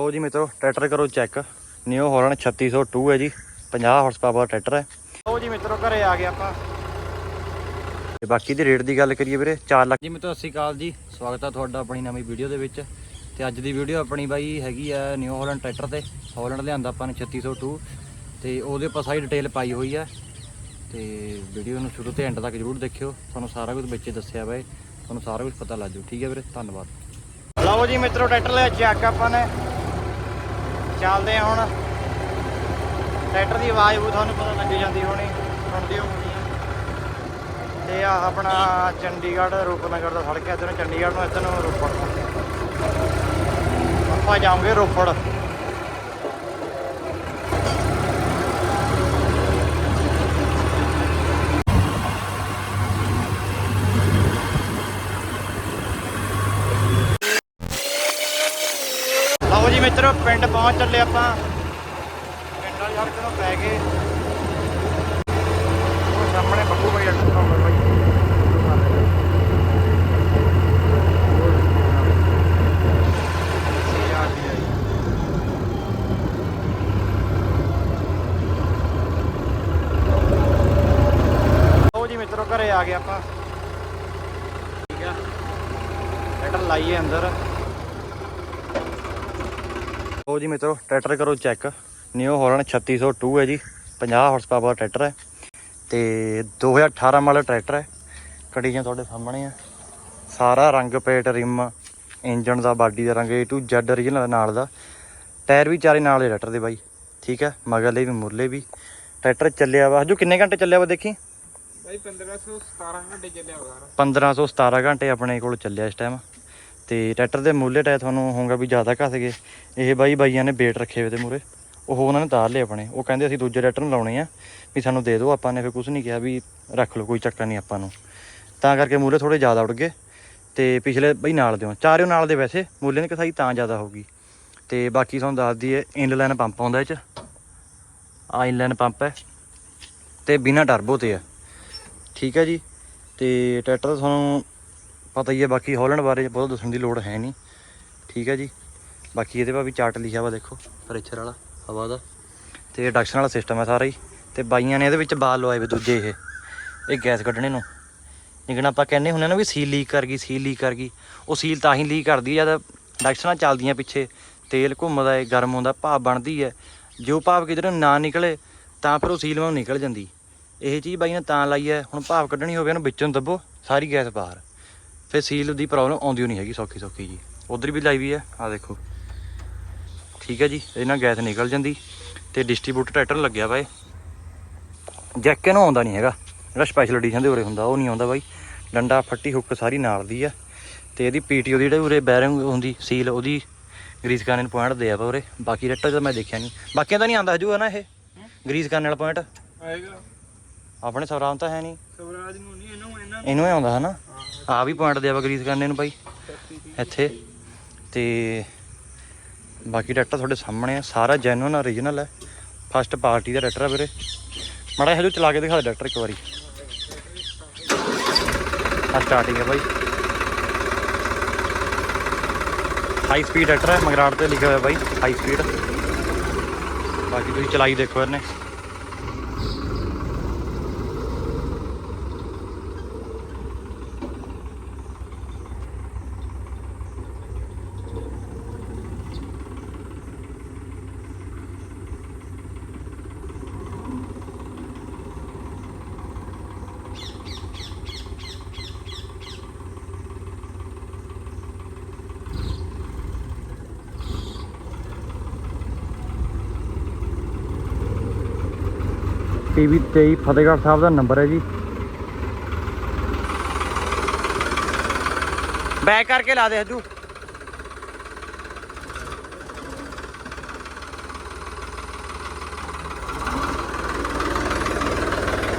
ਲਓ ਜੀ ਮਿੱਤਰੋ, ਟਰੈਕਟਰ ਕਰੋ ਚੈੱਕ। ਨਿਓ ਹਾਲੈਂਡ 3602 ਹੈ ਜੀ। 50 ਹਾਰਸ ਪਾਵਰ ਟਰੈਕਟਰ ਹੈ। ਲਓ ਜੀ ਮਿੱਤਰੋ, ਘਰੇ ਆ ਗਏ ਆਪਾਂ। ਤੇ ਬਾਕੀ ਦੀ ਰੇਟ ਦੀ ਗੱਲ ਕਰੀਏ ਵੀਰੇ 4 ਲੱਖ ਜੀ ਮਿੱਤਰੋ, ਸਤਿ ਸ਼੍ਰੀ ਅਕਾਲ ਜੀ। ਸਵਾਗਤ ਹੈ ਤੁਹਾਡਾ ਆਪਣੀ ਨਵੀਂ ਵੀਡੀਓ ਦੇ ਵਿੱਚ। ਤੇ ਅੱਜ ਦੀ ਵੀਡੀਓ ਆਪਣੀ ਬਾਈ ਹੈਗੀ ਆ ਨਿਊ ਹਾਲੈਂਡ ਟਰੈਕਟਰ ਤੇ। ਹਾਲੈਂਡ ਲਿਆਂਦਾ ਆਪਾਂ ਨੇ 3602 ਤੇ ਉਹਦੇ ਉੱਪਰ ਸਾਰੀ ਡਿਟੇਲ ਪਾਈ ਹੋਈ ਆ। ਤੇ ਵੀਡੀਓ ਨੂੰ ਸ਼ੁਰੂ ਤੋਂ ਐਂਡ ਤੱਕ ਜਰੂਰ ਦੇਖਿਓ। ਤੁਹਾਨੂੰ ਸਾਰਾ ਕੁਝ ਵਿੱਚੇ ਦੱਸਿਆ ਵਾ ਤੁਹਾਨੂੰ ਸਾਰਾ ਕੁਝ ਪਤਾ ਲੱਗ ਜੂ ਠੀਕ ਹੈ ਵੀਰੇ, ਧੰਨਵਾਦ। ਲਓ ਜੀ ਮਿੱਤਰੋ, ਟਰੈਕਟਰ ਲਿਆ ਚੱਕ ਆਪਾਂ ਨੇ। ਚੱਲਦੇ ਆ ਹੁਣ। ਟਰੈਕਟਰ ਦੀ ਆਵਾਜ਼ ਉਹ ਤੁਹਾਨੂੰ ਪਤਾ ਲੱਗ ਜਾਂਦੀ ਹੋਣੀ, ਸੁਣਦੇ ਹੋਣੀ ਤੇ ਆ ਆਪਣਾ ਚੰਡੀਗੜ੍ਹ, ਰੂਪਨਗਰ ਦਾ ਸੜਕ ਹੈ। ਇੱਧਰੋਂ ਚੰਡੀਗੜ੍ਹ ਨੂੰ ਇੱਧਰ ਨੂੰ ਰੋਪੜ। ਆਪਾਂ ਜਾਵਾਂਗੇ ਰੋਪੜ। ਜੀ ਮਿੱਤਰੋ, ਪਿੰਡ ਪਹੁੰਚ ਚੱਲੇ ਆਪਾਂ। ਪਿੰਡ ਵਾਲੀ ਸੜਕ ਤੋਂ ਪੈ ਗਏ। ਉਹ ਸਾਹਮਣੇ ਬੱਬੂ ਭਾਈ ਅੱਡਾ ਕੰਮ ਬਾਈ। ਜੀ ਮਿੱਤਰੋ, ਘਰੇ ਆ ਗਏ ਆਪਾਂ। ਠੀਕ ਆ। ਟਰੈਕਟਰ ਲਾਈਏ ਅੰਦਰ। ਲਓ ਜੀ ਮਿੱਤਰੋ ਟਰੈਕਟਰ ਕਰੋ ਚੈੱਕ। ਨਿਓ ਹਾਲੈਂਡ 3602 ਹੈ ਜੀ 50 ਹਾਰਸ ਪਾਵਰ ਟਰੈਕਟਰ ਹੈ ਤੇ 2018 ਮਾਡਲ ਟਰੈਕਟਰ ਹੈ। ਕੜੀਆਂ ਤੁਹਾਡੇ ਸਾਹਮਣੇ ਆ। ਸਾਰਾ ਰੰਗ ਪੇਟ ਰਿਮ ਇੰਜਨ ਦਾ ਬਾਡੀ ਦਾ ਰੰਗ A to Z original ਨਾਲ ਦਾ। ਟਾਇਰ ਵੀ ਚਾਰੇ ਨਾਲ ਦੇ ਟਰੈਕਟਰ ਦੇ ਬਾਈ। ਠੀਕ ਹੈ ਮਗਰਲੇ ਵੀ ਮੁਰਲੇ ਵੀ। ਟਰੈਕਟਰ ਚੱਲਿਆ ਵਾ। ਜੋ ਕਿੰਨੇ ਘੰਟੇ ਚੱਲਿਆ ਵਾ ਦੇਖੀ? ਭਾਈ 1517 ਘੰਟੇ ਚੱਲਿਆ ਹੋਗਾ 1517 ਘੰਟੇ ਆਪਣੇ ਕੋਲ ਚੱਲਿਆ ਇਸ ਟਾਈਮ ਤੇ ਟਰੈਕਟਰ ਦੇ ਮੂਲੇ ਟਾਇਰ ਤੁਹਾਨੂੰ ਹੋਊਗਾ ਵੀ ਜ਼ਿਆਦਾ ਘਸ ਗਏ। ਇਹ ਬਾਈ ਬਾਈਆਂ ਨੇ ਵੇਟ ਰੱਖੇ ਹੋਏ ਤੇ ਮੂਰੇ ਉਹ ਉਹਨਾਂ ਨੇ ਤਾਰ ਲਏ ਆਪਣੇ। ਉਹ ਕਹਿੰਦੇ ਅਸੀਂ ਦੂਜੇ ਟਰੈਕਟਰ ਨੂੰ ਲਾਉਣੇ ਆ ਵੀ ਸਾਨੂੰ ਦੇ ਦਿਓ ਆਪਾਂ ਨੇ, ਫਿਰ ਕੁਝ ਨਹੀਂ ਕਿਹਾ ਵੀ ਰੱਖ ਲਓ, ਕੋਈ ਚੱਕਰ ਨਹੀਂ ਆਪਾਂ ਨੂੰ। ਤਾਂ ਕਰਕੇ ਮੂਲੇ ਥੋੜੇ ਜ਼ਿਆਦਾ ਉੱਡ ਗਏ ਤੇ ਪਿਛਲੇ ਬਈ ਨਾਲ ਦਿਓ। ਚਾਰਿਓ ਨਾਲ ਦੇ ਵੈਸੇ ਮੂਲੇ ਦੀ ਕਸਾਈ ਤਾਂ ਜ਼ਿਆਦਾ ਹੋਊਗੀ। ਤੇ ਬਾਕੀ ਤੁਹਾਨੂੰ ਦੱਸ ਦਈਏ ਇਨਲਾਈਨ ਪੰਪ ਆਉਂਦਾ ਇਹ ਚ। ਆ ਇਨਲਾਈਨ ਪੰਪ ਹੈ ਤੇ ਬਿਨਾ ਟਰਬੋ ਤੇ ਹੈ। ਠੀਕ ਹੈ ਜੀ। ਤੇ ਟਰੈਕਟਰ ਤੁਹਾਨੂੰ ਪਤਾ ਹੀ ਹੈ, ਬਾਕੀ ਹਾਲੈਂਡ ਬਾਰੇ ਬਹੁਤ ਦੱਸਣ ਦੀ ਲੋੜ ਹੈ ਨਹੀਂ। ਠੀਕ ਹੈ ਜੀ। ਬਾਕੀ ਇਹਦੇ ਪਾ ਵੀ ਚਾਰਟ ਲਿਖਿਆ ਵਾ ਦੇਖੋ ਪ੍ਰੈਸ਼ਰ ਵਾਲਾ, ਹਵਾ ਦਾ। ਤੇ ਇੰਡਕਸ਼ਨ ਵਾਲਾ ਸਿਸਟਮ ਹੈ ਸਾਰਾ ਹੀ। ਤੇ ਬਾਈਆਂ ਨੇ ਇਹਦੇ ਵਿੱਚ ਬਾਲ ਲਵਾਏ ਵੇ ਦੂਜੇ ਇਹ। ਇਹ ਗੈਸ ਕੱਢਣੇ ਨੂੰ। ਲੇਕਿਨ ਆਪਾਂ ਕਹਿੰਦੇ ਹੁੰਦੇ ਨਾ ਵੀ ਸੀਲ ਲੀਕ ਕਰ ਗਈ ਸੀਲ ਲੀਕ ਕਰ ਗਈ। ਉਹ ਸੀਲ ਤਾਂ ਹੀ ਲੀਕ ਕਰਦੀ ਹੈ ਜਦ ਇੰਡਕਸ਼ਨਾਂ ਚੱਲਦੀਆਂ ਪਿੱਛੇ। ਤੇਲ ਘੁੰਮਦਾ ਏ, ਗਰਮ ਹੁੰਦਾ ਭਾਪ ਬਣਦੀ ਹੈ ਜੋ ਭਾਪ ਕਿਧਰ ਨਾ ਨਿਕਲੇ, ਤਾਂ ਫਿਰ ਉਹ ਸੀਲ ਵਾਂਗ ਨਿਕਲ ਜਾਂਦੀ। ਇਹ ਚੀਜ਼ ਬਾਈ ਨੇ ਤਾਂ ਲਾਈ ਹੈ ਹੁਣ ਭਾਪ ਕੱਢਣੀ ਹੋਵੇ ਇਹਨੂੰ ਵਿੱਚੋਂ ਦੱਬੋ, ਸਾਰੀ ਗੈਸ ਬਾਹਰ। ਫਿਰ ਸੀਲ ਦੀ ਪ੍ਰੋਬਲਮ ਆਉਂਦੀ ਨਹੀਂ ਹੈਗੀ ਸੌਖੀ ਸੌਖੀ ਜੀ। ਉਧਰ ਵੀ ਲਾਈ ਵੀ ਹੈ ਆ ਦੇਖੋ। ਠੀਕ ਹੈ ਜੀ ਇਹਦੇ ਨਾਲ ਗੈਸ ਨਿਕਲ ਜਾਂਦੀ ਤੇ ਡਿਸਟ੍ਰੀਬਿਊਟਰ ਟਰੈਕਟਰ ਲੱਗਿਆ ਵਾ ਇਹ। ਜੈਕ ਨੂੰ ਆਉਂਦਾ ਨਹੀਂ ਹੈਗਾ। ਜਿਹੜਾ ਸਪੈਸ਼ਲ ਐਡੀਸ਼ਨ ਦੇ ਉਰੇ ਹੁੰਦਾ ਉਹ ਨਹੀਂ ਆਉਂਦਾ ਬਾਈ। ਡੰਡਾ ਫੱਟੀ ਹੁੱਕ ਸਾਰੀ ਨਾਲ ਦੀ ਆ। ਤੇ ਇਹਦੀ ਪੀਟੀਓ ਦੀ ਜਿਹੜੇ ਉਰੇ ਬੈਰਿੰਗ ਹੁੰਦੀ ਸੀਲ ਉਹਦੀ ਗਰੀਸ ਕਰਨ ਨੂੰ ਪੁਆਇੰਟ ਦੇ ਆ ਉਰੇ। ਬਾਕੀ ਰੈਟਰ ਤਾਂ ਮੈਂ ਦੇਖਿਆ ਨਹੀਂ। ਬਾਕੀਆਂ ਤਾਂ ਨਹੀਂ ਆਉਂਦਾ ਹਜੂ ਹੈ ਨਾ ਇਹ? ਗਰੀਸ ਕਰਨ ਵਾਲਾ ਪੁਆਇੰਟ ਆਏਗਾ। ਆਪਣੇ ਸਵਰਾਮ ਤਾਂ ਹੈ ਨਹੀਂ। ਸਵਰਾਜ ਨੂੰ ਨਹੀਂ ਇਹਨੂੰ ਇਹਨਾਂ ਇਹਨੂੰ ਹੀ ਆਉਂਦਾ ਹਨਾ ਆ ਵੀ ਪੁਆਇੰਟ ਦੇ ਆ ਵਾ ਗਰੀਸ ਕਰਨੇ ਨੂੰ ਬਾਈ, ਇੱਥੇ। ਤੇ ਬਾਕੀ ਟਰੈਕਟਰ ਤੁਹਾਡੇ ਸਾਹਮਣੇ ਆ, ਸਾਰਾ ਜੈਨੂਨ ਓਰੀਜਨਲ ਹੈ। ਫਸਟ ਪਾਰਟੀ ਦਾ ਟਰੈਕਟਰ ਆ ਵੀਰੇ। ਮੜਾ ਹਜੂ ਚਲਾ ਕੇ ਦਿਖਾ ਦੇ ਟਰੈਕਟਰ ਇੱਕ ਵਾਰੀ। ਆ ਸਟਾਰਟਿੰਗ ਹੈ ਬਾਈ। ਹਾਈ ਸਪੀਡ ਟਰੈਕਟਰ ਹੈ, ਮਗਰਾੜ ਤੇ ਲਿਖਿਆ ਹੋਇਆ ਬਾਈ ਹਾਈ ਸਪੀਡ ਬਾਕੀ ਤੁਸੀਂ ਚਲਾਈ ਦੇਖੋ ਇਹਨੇ। ਟੀਵੀ 23 ਫਤਿਹਗੜ੍ਹ ਸਾਹਿਬ ਦਾ ਨੰਬਰ ਹੈ ਜੀ। ਬੈਕ ਕਰਕੇ ਲਾ ਦੇ ਹਜੂ।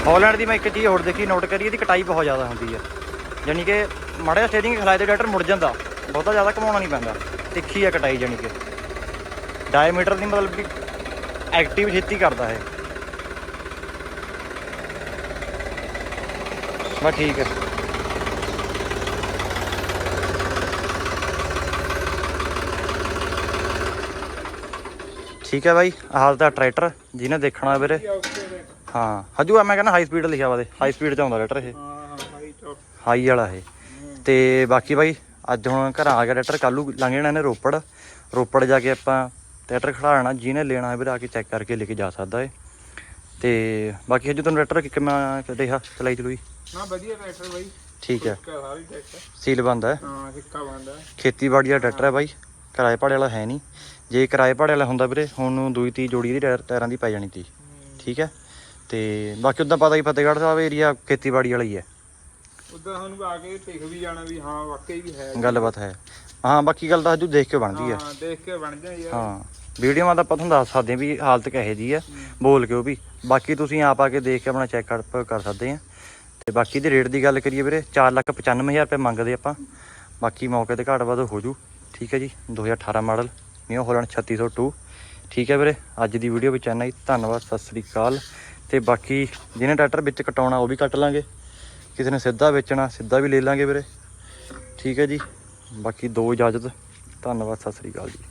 ਹਾਲੈਂਡ ਦੀ ਮੈਂ ਇੱਕ ਚੀਜ਼ ਹੋਰ ਦੇਖੀ ਨੋਟ ਕਰੀ, ਇਹਦੀ ਕਟਾਈ ਬਹੁਤ ਜ਼ਿਆਦਾ ਹੁੰਦੀ ਹੈ ਯਾਨੀ ਕਿ ਮਾੜਾ ਸਟੇਰਿੰਗ ਖਲਾਏ ਤੇ ਟਰੈਕਟਰ ਮੁੜ ਜਾਂਦਾ। ਬਹੁਤਾ ਜ਼ਿਆਦਾ ਘਮਾਉਣਾ ਨਹੀਂ ਪੈਂਦਾ। ਤਿੱਖੀ ਹੈ ਕਟਾਈ ਯਾਨੀ ਕਿ। ਡਾਇਮੀਟਰ ਦੀ ਮਤਲਬ ਕਿ ਐਕਟਿਵ ਛੇਤੀ ਕਰਦਾ ਹੈ ਬਸ ਠੀਕ ਹੈ ਠੀਕ ਹੈ ਬਾਈ ਹਾਲ ਤਾਂ ਟਰੈਕਟਰ ਜਿਹਨੇ ਦੇਖਣਾ ਵੀਰੇ। ਦੇ ਹਾਂ ਹਜੂ ਆ ਮੈਂ ਕਹਿੰਦਾ ਹਾਈ ਸਪੀਡ ਲਿਖਿਆ ਵਾ ਦੇ ਹਾਈ ਸਪੀਡ ਚ ਆਉਂਦਾ ਟਰੈਕਟਰ ਇਹ। ਹਾਂ ਹਾਂ ਹਾਈ ਵਾਲਾ ਇਹ। ਤੇ ਬਾਕੀ ਬਾਈ ਅੱਜ ਹੁਣ ਘਰਾਂ ਆ ਗਿਆ ਟਰੈਕਟਰ ਕੱਲੂ ਲੰਘ ਜਾਣਾ ਨੇ ਰੋਪੜ। ਰੋਪੜ ਜਾ ਕੇ ਆਪਾਂ ਟਰੈਕਟਰ ਖੜਾਣਾ ਜਿਹਨੇ ਲੈਣਾ ਹੈ ਵੀਰ ਆ ਕੇ ਚੈੱਕ ਕਰਕੇ ਲੈ ਕੇ ਜਾ ਸਕਦਾ ਏ ਤੇ ਬਾਕੀ ਹਜੂ ਤੁਹਾਨੂੰ ਟਰੈਕਟਰ ਕਿਵੇਂ ਰਿਹਾ ਚਲਾਈ ਚਲੂਈ? ਨਾ ਵਧੀਆ ਟਰੈਕਟਰ ਬਾਈ। ਠੀਕ ਹੈ। ਸਾਰੀ ਟਰੈਕਟਰ ਸੀਲ ਬੰਦ ਹੈ। ਹਾਂ ਸਿੱਕਾ ਬੰਦਾ ਖੇਤੀਬਾੜੀ ਦਾ ਟਰੈਕਟਰ ਹੈ ਬਾਈ। ਕਿਰਾਏ ਭਾੜੇ ਵਾਲਾ ਹੈ ਨਹੀਂ। ਜੇ ਕਿਰਾਏ ਭਾੜੇ ਵਾਲਾ ਹੁੰਦਾ ਵੀਰੇ ਹੁਣ ਨੂੰ ਦੂਈ ਤੀ ਜੋੜੀ ਦੀ ਟਾਇਰ- ਟਾਇਰਾਂ ਦੀ ਪੈ ਜਾਣੀ ਤੀ ਠੀਕ ਹੈ। ਤੇ ਬਾਕੀ ਉਦਾਂ ਪਤਾ ਹੀ ਫਤਿਹਗੜ੍ਹ ਸਾਹਿਬ ਏਰੀਆ ਖੇਤੀਬਾੜੀ ਵਾਲਾ ਹੀ ਹੈ। ਉਦਾਂ ਸਾਨੂੰ ਆ ਕੇ ਦੇਖ ਵੀ ਜਾਣਾ ਵੀ ਹਾਂ ਵਾਕਈ ਵੀ ਹੈ। ਗੱਲਬਾਤ ਹੈ। ਹਾਂ ਬਾਕੀ ਗੱਲ ਤਾਂ ਹਜੂ ਦੇਖ ਕੇ ਬਣਦੀ ਹੈ। ਹਾਂ ਦੇਖ ਕੇ ਬਣ ਜਾ ਯਾਰ ਹਾਂ ਵੀਡੀਓਆਂ ਦਾ ਆਪਾਂ ਤੁਹਾਨੂੰ ਦੱਸ ਸਕਦੇ ਹਾਂ ਵੀ ਹਾਲਤ ਕਿਹੋ ਜੀ ਹੈ। ਬੋਲ ਕੇ ਉਹ ਵੀ। ਬਾਕੀ ਤੁਸੀਂ ਆਪ ਆ ਕੇ ਦੇਖ ਕੇ ਆਪਣਾ ਚੈੱਕ ਕਰ ਸਕਦੇ ਆ ਤੇ ਬਾਕੀ ਦੇ ਰੇਟ ਦੀ ਗੱਲ ਕਰੀਏ ਵੀਰੇ 495000 ਰੁਪਏ ਮੰਗਦੇ ਆਪਾਂ। ਬਾਕੀ ਮੌਕੇ ਤੇ ਘਾਟ ਵੱਧ ਹੋ ਜੂ। ਠੀਕ ਹੈ ਜੀ 2018 ਮਾਡਲ ਨਿਊ ਹੋਲੈਂਡ 3602 ਠੀਕ ਹੈ ਵੀਰੇ, ਅੱਜ ਦੀ ਵੀਡੀਓ ਵਿੱਚ ਇੰਨਾ ਹੀ। ਧੰਨਵਾਦ, ਸਤਿ ਸ੍ਰੀ ਅਕਾਲ। ਤੇ ਬਾਕੀ ਜਿਹਨੇ ਟਰੈਕਟਰ ਵਿੱਚ ਕਟਾਉਣਾ, ਉਹ ਵੀ ਕੱਟ ਲਾਂਗੇ। ਕਿਸੇ ਨੇ ਸਿੱਧਾ ਵੇਚਣਾ, ਸਿੱਧਾ ਵੀ ਲੈ ਲਾਂਗੇ ਵੀਰੇ। ਠੀਕ ਹੈ ਜੀ, ਬਾਕੀ ਦੋ ਇਜਾਜ਼ਤ। ਧੰਨਵਾਦ, ਸਤਿ ਸ੍ਰੀ ਅਕਾਲ ਜੀ।